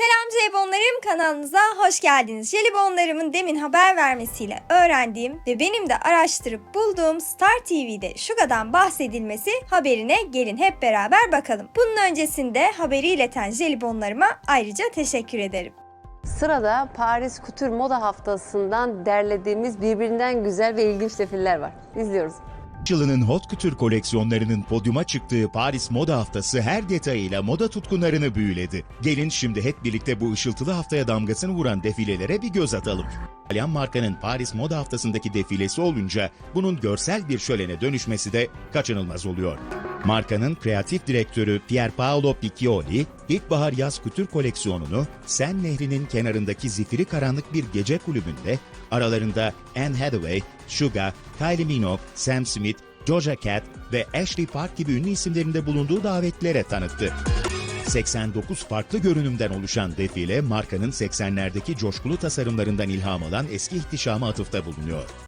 Selam jelibonlarım kanalınıza hoş geldiniz. Jelibonlarımın demin haber vermesiyle öğrendiğim ve benim de araştırıp bulduğum Star TV'de Şuga'dan bahsedilmesi haberine gelin hep beraber bakalım. Bunun öncesinde haberi ileten jelibonlarıma ayrıca teşekkür ederim. Sırada Paris Couture Moda Haftası'ndan derlediğimiz birbirinden güzel ve ilginç defiller var. İzliyoruz. Yılının hot couture koleksiyonlarının podyuma çıktığı Paris Moda Haftası her detayıyla moda tutkunlarını büyüledi. Gelin şimdi hep birlikte bu ışıltılı haftaya damgasını vuran defilelere bir göz atalım. İtalyan markanın Paris Moda Haftası'ndaki defilesi olunca bunun görsel bir şölene dönüşmesi de kaçınılmaz oluyor. Markanın kreatif direktörü Pier Paolo Piccioli, ilkbahar yaz kütür koleksiyonunu Sen Nehri'nin kenarındaki zifiri karanlık bir gece kulübünde aralarında Anne Hathaway, Suga, Kylie Minogue, Sam Smith, Doja Cat ve Ashley Park gibi ünlü isimlerinde bulunduğu davetlere tanıttı. 89 farklı görünümden oluşan defile markanın 80'lerdeki coşkulu tasarımlarından ilham alan eski ihtişama atıfta bulunuyor.